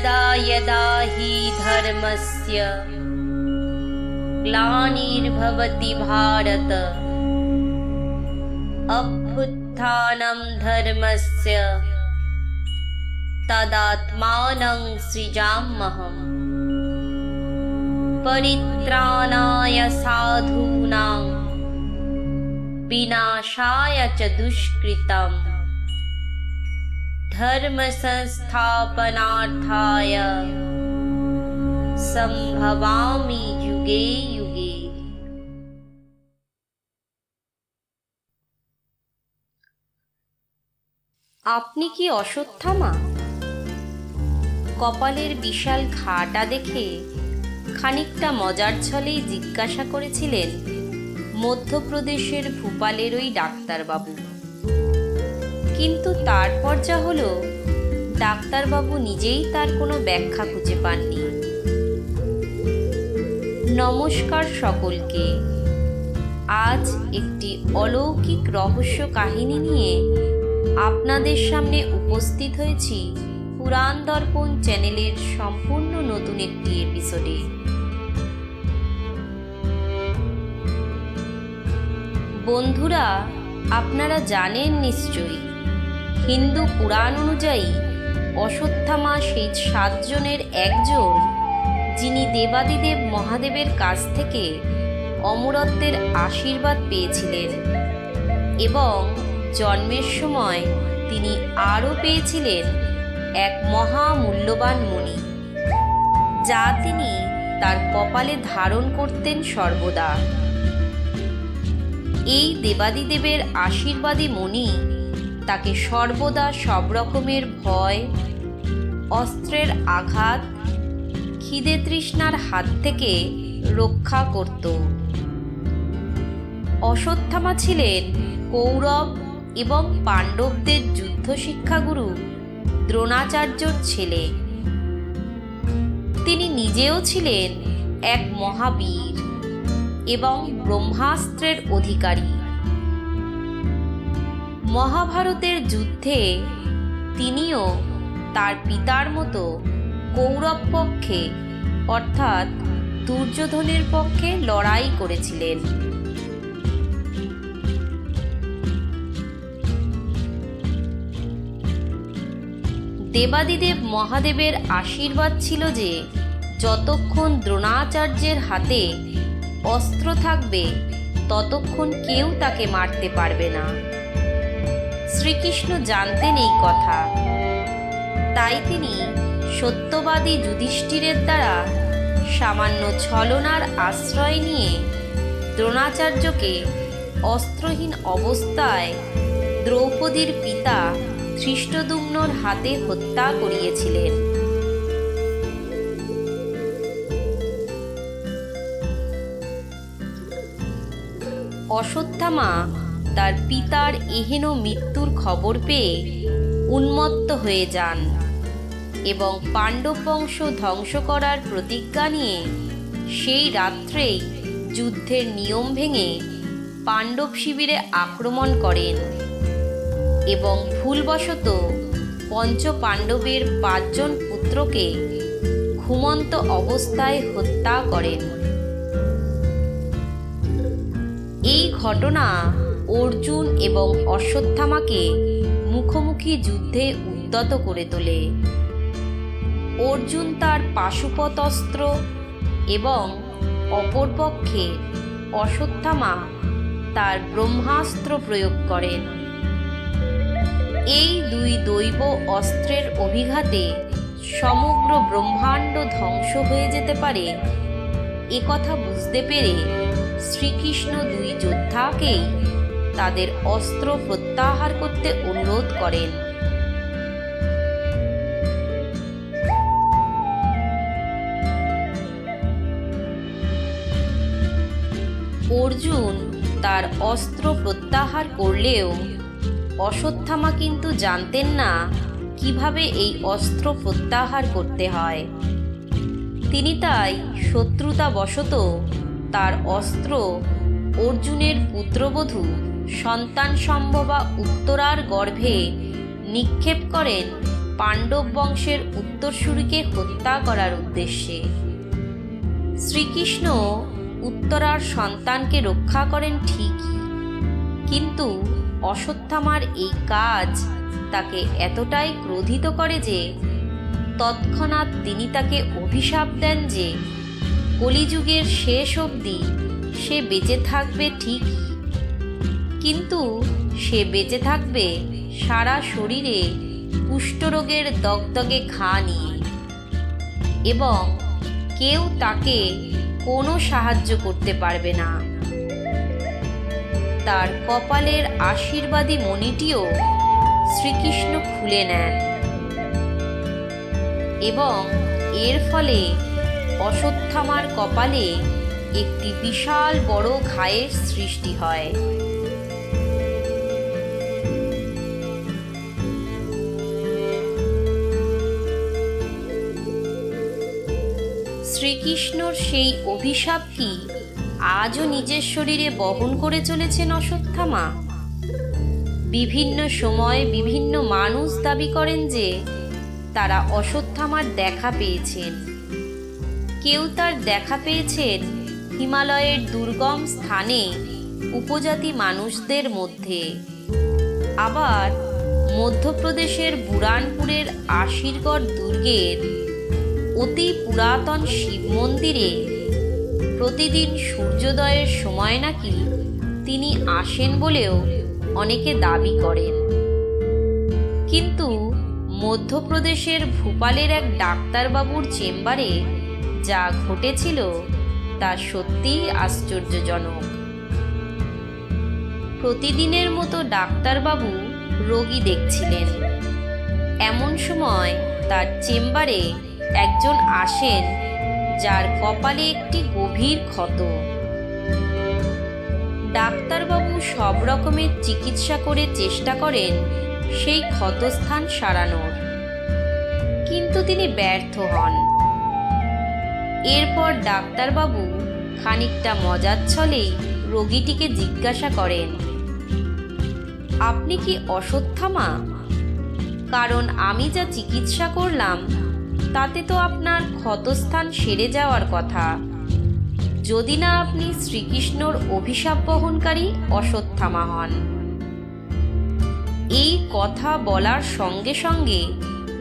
यदा यदा हि धर्मस्य ग्लानिर्भवति भारत। अभ्युत्थानं धर्मस्य तदात्मानं सृजाम्यहम्। परित्राणाय साधूनां विनाशाय च दुष्कृतम् धर्मसंस्थापनार्थाय सम्भवामि युगे युगे আপনি কি অশ্বত্থামা কপালের বিশাল ঘাটা দেখে খানিকটা মজার ছলেই জিজ্ঞাসা করেছিলেন মধ্যপ্রদেশের ভূপালের ওই ডাক্তারবাবু কিন্তু তারপর যা হলো, ডাক্তারবাবু নিজেই তার কোনো ব্যাখ্যা খুঁজে পাননি। নমস্কার সকলকে। আজ একটি অলৌকিক রহস্য কাহিনী নিয়ে আপনাদের সামনে উপস্থিত হয়েছি পুরাণ দর্পণ চ্যানেলের সম্পূর্ণ নতুন একটি এপিসোডে। বন্ধুরা, আপনারা জানেন নিশ্চয়ই হিন্দু পুরাণ অনুযায়ী অশ্বত্থামা সেই সাতজনের একজন, যিনি দেবাদিদেব মহাদেবের কাছ থেকে অমরত্বের আশীর্বাদ পেয়েছিলেন এবং জন্মের সময় তিনি আরও পেয়েছিলেন এক মহামূল্যবান মণি যা তিনি তার কপালে ধারণ করতেন সর্বদা। এই দেবাদিদেবের আশীর্বাদী মণি তাকে সর্বদা সব রকমের ভয়, অস্ত্রের আঘাত, খিদে তৃষ্ণার হাত থেকে রক্ষা করত। অশ্বত্থামা ছিলেন কৌরব এবং পাণ্ডবদের যুদ্ধ শিক্ষাগুরু দ্রোণাচার্যর ছেলে। তিনি নিজেও ছিলেন এক মহাবীর এবং ব্রহ্মাস্ত্রের অধিকারী। মহাভারতের যুদ্ধে তিনিও তার পিতার মতো কৌরব পক্ষে, অর্থাৎ দুর্যোধনের পক্ষে লড়াই করেছিলেন। দেবাদিদেব মহাদেবের আশীর্বাদ ছিল যে যতক্ষণ দ্রোণাচার্যের হাতে অস্ত্র থাকবে, ততক্ষণ কেউ তাকে মারতে পারবে না। শ্রীকৃষ্ণ জানতেন এই কথা। তাই তিনি সত্যবাদী যুধিষ্ঠিরের দ্বারা সামান্য ছলনার আশ্রয় নিয়ে দ্রোণাচার্যকে অস্ত্রহীন অবস্থায় দ্রৌপদীর পিতা ধৃষ্টদুম্নর হাতে হত্যা করিয়েছিলেন। অশ্বত্থামা তার পিতার এহেন মৃত্যুর খবর পেয়ে উন্মত্ত হয়ে যান এবং পাণ্ডব বংশ ধ্বংস করার প্রতিজ্ঞা নিয়ে সেই রাত্রেই যুদ্ধের নিয়ম ভেঙে পাণ্ডব শিবিরে আক্রমণ করেন এবং ভুলবশত পঞ্চ পাণ্ডবের পাঁচজন পুত্রকে ঘুমন্ত অবস্থায় হত্যা করেন। এই ঘটনা অর্জুন এবং অশ্বত্থামাকে মুখোমুখি যুদ্ধে উদ্যত করে তোলে। অর্জুন তার পাশুপত অস্ত্র এবং অপরপক্ষে অশ্বত্থামা তার ব্রহ্মাস্ত্র প্রয়োগ করেন। এই দুই দৈব অস্ত্রের অভিঘাতে সমগ্র ব্রহ্মাণ্ড ধ্বংস হয়ে যেতে পারে একথা বুঝতে পেরে শ্রীকৃষ্ণ দুই যোদ্ধাকেই তাদের অস্ত্র প্রত্যাহার করতে অনুরোধ করেন। অর্জুন তার অস্ত্র প্রত্যাহার করলেও অশ্বত্থামা কিন্তু জানতেন না কীভাবে এই অস্ত্র প্রত্যাহার করতে হয়। তিনি তাই শত্রুতাবশত তার অস্ত্র অর্জুনের পুত্রবধূ সন্তান সম্ভবা উত্তরার গর্ভে নিক্ষেপ করেন পাণ্ডব বংশের উত্তরসূরিকে হত্যা করার উদ্দেশ্যে। শ্রীকৃষ্ণ উত্তরার সন্তানকে রক্ষা করেন ঠিকই, কিন্তু অশ্বত্থামার এই কাজ তাকে এতটাই ক্রোধিত করে যে তৎক্ষণাৎ তিনি তাকে অভিশাপ দেন যে কলিযুগের শেষ অবধি সে বেঁচে থাকবে ঠিকই। কিন্তু সে বেঁচে থাকবে সারা শরীরে কুষ্ঠরোগের দগদগে ঘা নিয়ে। এবং কেউ তাকে কোনো সাহায্য করতে পারবে না। তার কপালের আশীর্বাদী মণিটিও শ্রীকৃষ্ণ খুলে নেন। এবং এর ফলে অশ্বত্থামার কপালে একটি বিশাল বড় ঘায়ের সৃষ্টি হয়। শ্রীকৃষ্ণর সেই অভিশাপ কি আজও নিজের শরীরে বহন করে চলেছেন অশ্বত্থামা বিভিন্ন সময় বিভিন্ন মানুষ দাবি করেন যে তারা অশ্বত্থামার দেখা পেয়েছেন। কেউ তার দেখা পেয়েছেন হিমালয়ের দুর্গম স্থানে উপজাতি মানুষদের মধ্যে। আবার মধ্যপ্রদেশের বুরানপুরের আশিরগড় দুর্গের অতি পুরাতন শিব মন্দিরে প্রতিদিন সূর্যোদয়ের সময় নাকি তিনি আসেন বলেও অনেকে দাবি করেন। কিন্তু মধ্যপ্রদেশের ভূপালের এক ডাক্তারবাবুর চেম্বারে যা ঘটেছিল তা সত্যিই আশ্চর্যজনক। প্রতিদিনের মতো ডাক্তারবাবু রোগী দেখছিলেন। এমন সময় তার চেম্বারে একজন আসেন, যার কপালে একটি গভীর ক্ষত। ডাক্তারবাবু সব রকমের চিকিৎসা করে চেষ্টা করেন সেই ক্ষতস্থান সারানোর। কিন্তু তিনি ব্যর্থ হন। এরপর ডাক্তারবাবু খানিকটা মজার ছলেই রোগীটিকে জিজ্ঞাসা করেন, আপনি কি অশ্বত্থামা কারণ আমি যা চিকিৎসা করলাম তাতে তো আপনার ক্ষতস্থান সেরে যাওয়ার কথা। যদি না আপনি শ্রীকৃষ্ণর অভিশাপ বহনকারী অশ্বত্থামা হন। এই কথা বলার সঙ্গে সঙ্গে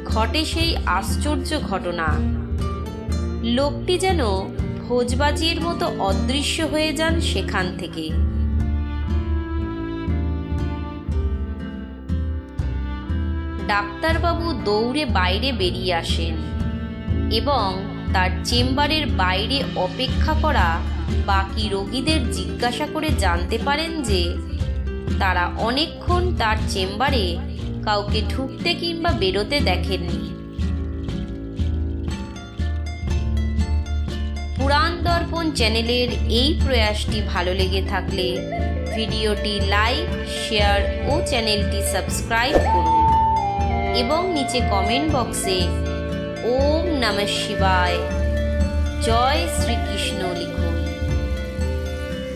ঘটে সেই আশ্চর্য ঘটনা। লোকটি যেন ভোজবাজির মতো অদৃশ্য হয়ে যান সেখান থেকে। ডাক্তারবাবু দৌড়ে বাইরে বেরিয়ে আসেন। এবং তার চেম্বারের বাইরে অপেক্ষা করা বাকি রোগীদের জিজ্ঞাসা করে জানতে পারেন যে তারা অনেকক্ষণ তার চেম্বারে কাউকে ঢুকতে কিংবা বেরোতে দেখেননি। পুরাণ দর্পণ চ্যানেলের এই প্রয়াসটি ভালো লেগে থাকলে ভিডিওটি লাইক, শেয়ার ও চ্যানেলটি সাবস্ক্রাইব করুন এবং নিচে কমেন্ট বক্সে ওম নমঃ শিবায়। জয় শ্রীকৃষ্ণ লিখুন।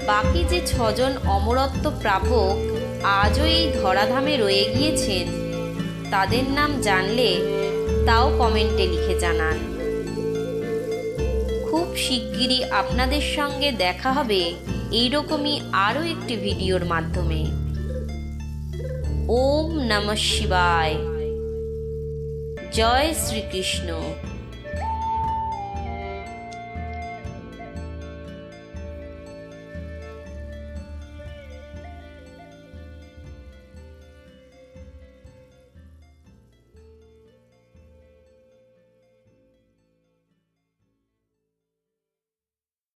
বাকি যে ছজন অমরত্ব প্রাপক আজও এই ধরাধামে রয়ে গিয়েছেন, তাদের নাম জানলে তাও কমেন্টে লিখে জানান। খুব শিগগিরই আপনাদের সঙ্গে দেখা হবে এইরকমই আরও একটি ভিডিওর মাধ্যমে। ওম নমঃ শিবায়। জয় শ্রীকৃষ্ণ।